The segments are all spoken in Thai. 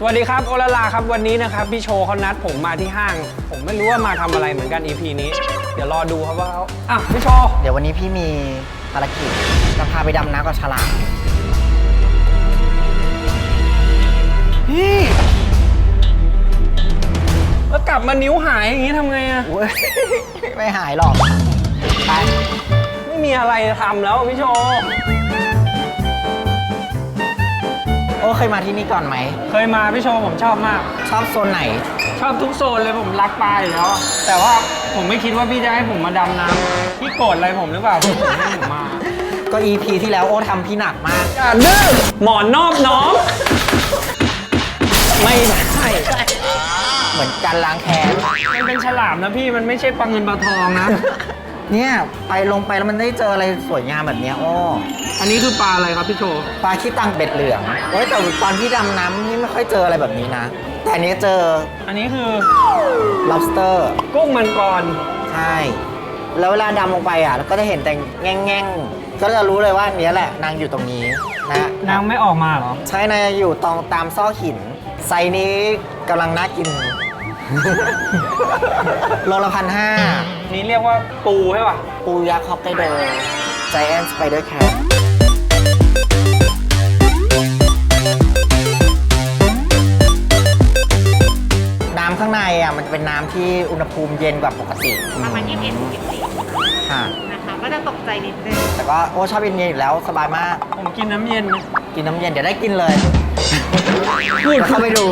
สวัสดีครับโอลาลาครับวันนี้นะครับพี่โชว์เขานัดผมมาที่ห้าง ผมไม่รู้ว่ามาทำอะไรเหมือนกัน EP นี้ เดี๋ยวรอดูครับว่าเขาอะพี่โชว์เดี๋ยววันนี้พี่มีภารกิจจะพาไปดำน้ำกับฉลามพี่แล้วกลับมานิ้วหายอย่างนี้ทำไงอะอุ๊ยไม่หายหรอก ไป ไม่มีอะไรทำแล้วพี่โชว์ โอ้เคยมาที่นี่ก่อนไหม เคยมาพี่โชว์ผมชอบมาก ชอบโซนไหน ชอบทุกโซนเลยผมรักปลาอยู่แล้วอะแต่ว่าผมไม่คิดว่าพี่จะให้ผมมาดำน้ำพี่โกรธอะไรผมหรือเปล่าที่ผมให้ผมมาก็ EP ที่แล้วโอ้ทำพี่หนักมาก อย่าดื้อหมอนนอบน้อง ไม่ได้เหมือนการล้างแค้นมันเป็นฉลามนะพี่มันไม่ใช่ปลาเงินปลาทองนะ เนี่ยไปลงไปแล้วมันได้เจออะไรสวยงามแบบเนี้ยโอ้อันนี้คือปลาอะไรครับพี่โชว์ปลาขี้ตังเบ็ดเหลืองโอ้ยแต่ตอนที่ดำน้ำนี่ไม่ค่อยเจออะไรแบบนี้นะ แต่อันนี้เจอ อันนี้คือ lobster กุ้งมังกร ใช่ แล้วเวลาดำลงไปอะก็จะเห็นแต่แง่งๆ ก็จะรู้เลยว่าอันเนี้ยแหละนางอยู่ตรงนี้นะนางไม่ออกมาเหรอ ใช่นางอยู่ตรงตามซอกหินไซส์นี้กำลังน่ากิน โลละพันห้านี่เรียกว่าปูใช่ป่ะ ปูยักษ์ฮอกไกโด Giant Spider Crab น้ำข้างในอะมันจะเป็นน้ำที่อุณหภูมิเย็นกว่าปกติประมาณ21 14ค่ะ นะคะก็จะตกใจนิดนึงแต่ก็โอ้ชอบเย็นๆอยู่แล้วสบายมาก ผมกินน้ำเย็นนะกินน้ำเย็นเดี๋ยวได้กินเลย พูดเข้าไปดู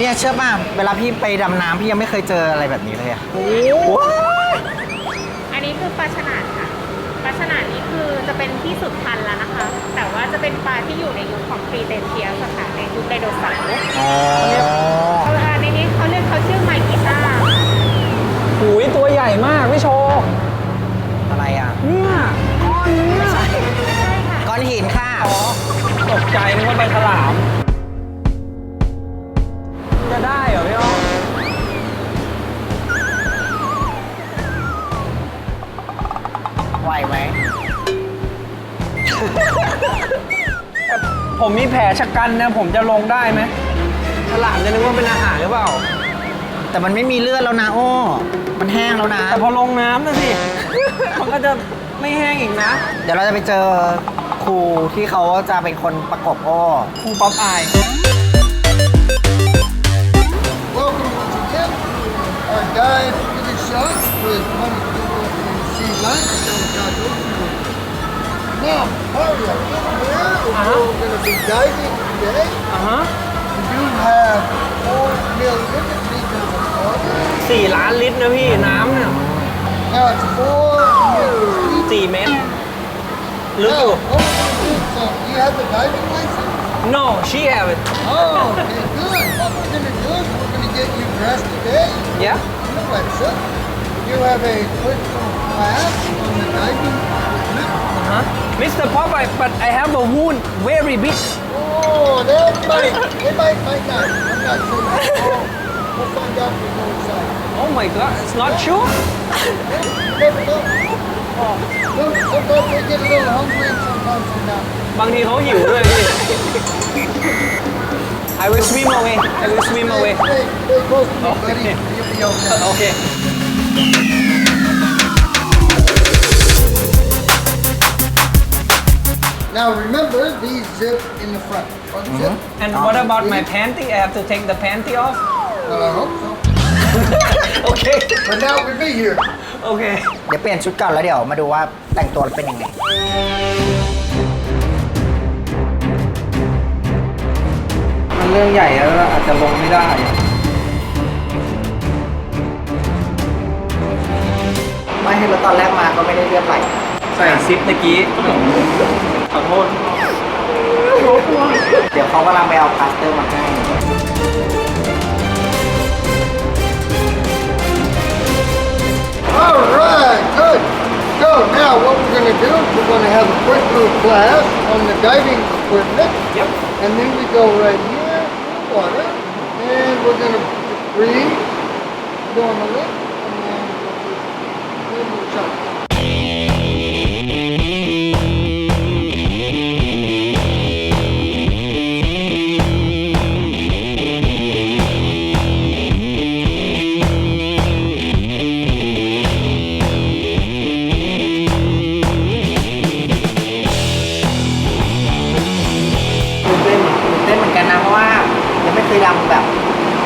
เนี่ยเชื่อป่ะเวลาพี่ไปดำน้ำพี่ยังไม่เคยเจออะไรแบบนี้เลยอะโอ้อันนี้คือปลาฉลาดค่ะ ปลาฉลาดนี้คือจะเป็นที่สุดพันธุ์แล้วนะคะ แต่ว่าจะเป็นปลาที่อยู่ในยุคของครีเตเชียสค่ะในยุคไดโนเสาร์อ๋อเขาอ่าในนี้เขาเรียกเขาชื่อไมกิต้าโหยตัวใหญ่มากพี่โชว์อะไรอะเนี่ยก้อนเนี้ไม่ใช่ค่ะก้อนหินค่ะอ๋อตกใจนึกว่าเป็นฉลาม ผมมีแผลชะกันนะ ผมจะลงได้ไหมฉลามจะนึกว่าเป็นอาหารหรือเปล่า แต่มันไม่มีเลือดแล้วนะโอ้มันแห้งแล้วนะ แต่พอลงน้ำนะสิ มันก็จะไม่แห้งอีกนะเดี๋ยวเราจะไปเจอครูที่เขาจะเป็นคนประกบโอ้ครูป๊อปอาย Welcome once again. Our guide for the shot with money people in sea life. Now, hurry up. In here, Uh-huh. we're going to be diving today. อะฮะ You have 4 million liters of water. สี่ล้านลิตรนะพี่น้ำเนี่ย Now it's 4 meters deep. สี่เมตรลึก Now, อยู่ what we're going to do, so you have the diving license? no she have it Oh, okay, good. What we're going to do is we're going to get you dressed today. yeah in the wetsuit. You have a quick class on the diving equipment. huh Mr. Popeye but I have a wound very big Oh, that might, it might, might not. I'm not sure. Oh, we'll find out when we go inside. oh my god it's not sure You never know. Oh, sometimes they get a little hungry and sometimes they're not. บางทีเขาหิวด้วยพี่ I will swim away I will swim away Stay, stay close to me, buddy. Okay. You'll be okay. โ Now remember, these zip in the front. Front zip. and what about my panty I have to take the panty off Well, I hope so. โอเค But now with me here. โอเคเดี๋ยวเปลี่ยนชุดก่อนแล้วเดี๋ยวมาดูว่าแต่งตัวเป็นยังไง มันเรื่องใหญ่แล้วอาจจะลงไม่ได้ ไม่ให้รถตอนแรกมาก็ไม่ได้เลือดไหลใส่ซิปตะกี้ ขอโทษเดี๋ยวเขากำลังไปเอาพลาสเตอร์มาให้ All right, good. Good. now what we're gonna do, we're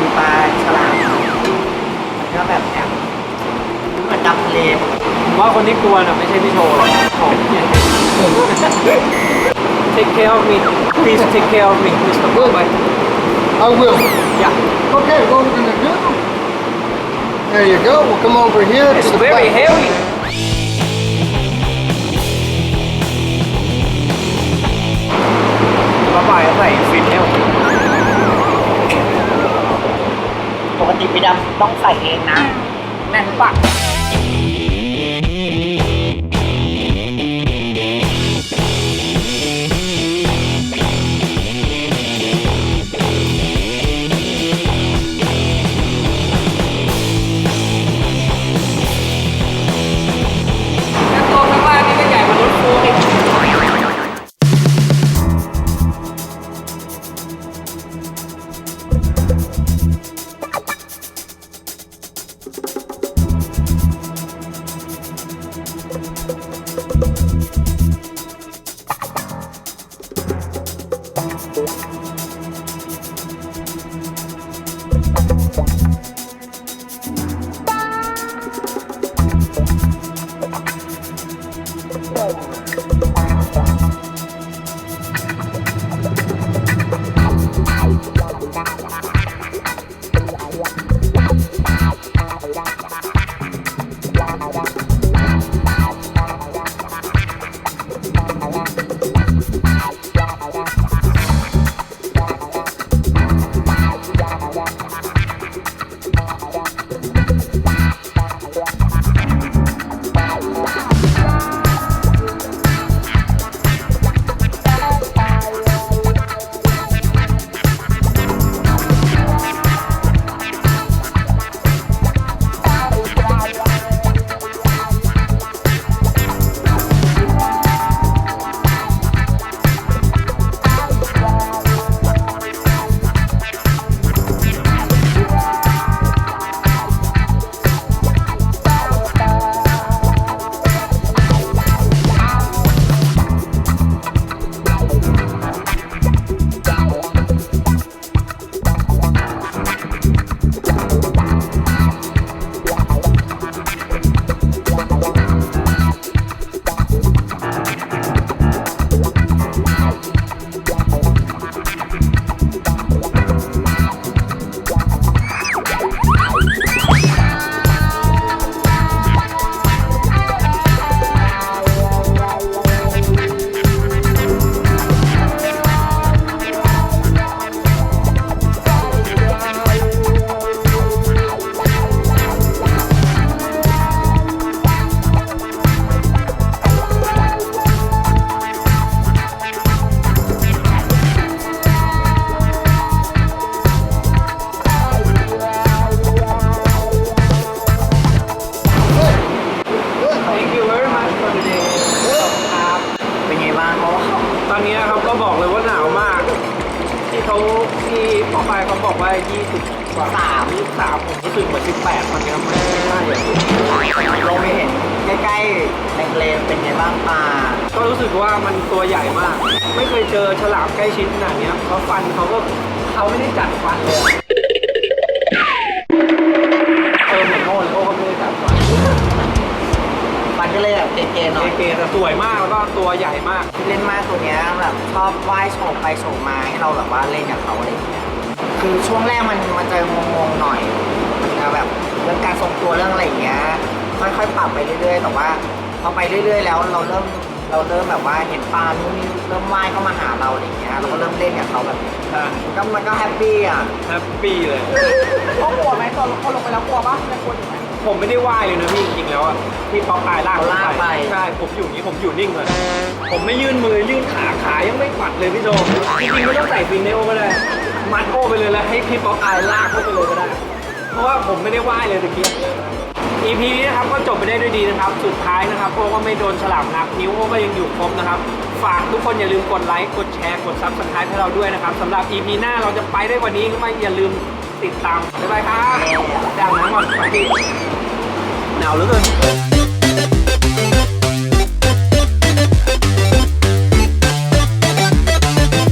มีปลาฉลามมันก็แบบแอบเหมือนดำทะเลผมว่าคนที่กลัวน่ะไม่ใช่พี่โชว์หรอกผมเนี่ย take care of me please take care of me Mr. Boy I will. yeah Okay, what we're gonna do, there you go, we'll come over here it's to the very back. heavy ป้าป่ายใส่ฟิตเนล ปกติไปดำต้องใส่เองนะแน่นปะ รู้สึกว่ามันตัวใหญ่มาก ไม่เคยเจอฉลามใกล้ชิดขนาดเนี้ยเพราะฟันเขาก็เขาไม่ได้จัดฟันเลยอะเออเหมือนโน่นโอ้เขาไม่ได้จัดฟันมันก็เลยแบบเก๋ๆหน่อยเก๋ๆแต่สวยมากแล้วก็ตัวใหญ่มาก เล่นมากตัวเนี้ยแบบชอบว่ายโฉบไปโฉบมาให้เราแบบว่าเล่นกับเขาอะไรอย่างเงี้ยคือช่วงแรกมันมันจะงงๆหน่อยมันจะแบบเรื่องการทรงตัวเรื่องอะไรอย่างเงี้ยค่อยๆปรับไปเรื่อยๆ แต่ว่าพอไปเรื่อยๆ แล้วเราเริ่ม เราเริ่มแบบว่าเห็นปลานู่นนี่เริ่มว่ายเข้ามาหาเราอะไรอย่างเงี้ยเราก็เริ่มเล่นกับเขาแบบนี้อะมันก็มันก็แฮปปี้อะแฮปปี้เลย เขากลัวไหมตอนเขาลงไปแล้วกลัวปะไม่กลัวอยู่ไหม ผมไม่ได้ว่ายเลยนะพี่จริงๆแล้วอะพี่ป๊อปอายลากผมลากไป ใช่ผมอยู่อย่างนี้ผมอยู่นิ่งเลยผมไม่ยื่นมือยื่นขาขายังไม่ปัดเลยพี่โจจริงๆไม่ต้องใส่ฟินเนลก็ได้มัดโอไปเลยแล้วให้พี่ป๊อปอายลากเข้าไปเลยก็ได้ เพราะว่าผมไม่ได้ว่ายเลยตะกี้ EP นี้นะครับก็จบไปได้ด้วยดีนะครับ สุดท้ายนะครับโอ้ก็ไม่โดนฉลามนับนิ้วโอ้ก็ยังอยู่ครบนะครับ ฝากทุกคนอย่าลืมกดไลค์กดแชร์กด Subscribe ให้เราด้วยนะครับสำหรับ EP หน้าเราจะไปได้กว่านี้ก็ไม่อย่าลืมติดตามบ๊ายบายครับดาวน้ำก่อนไปที่หนาวเหลือเกิน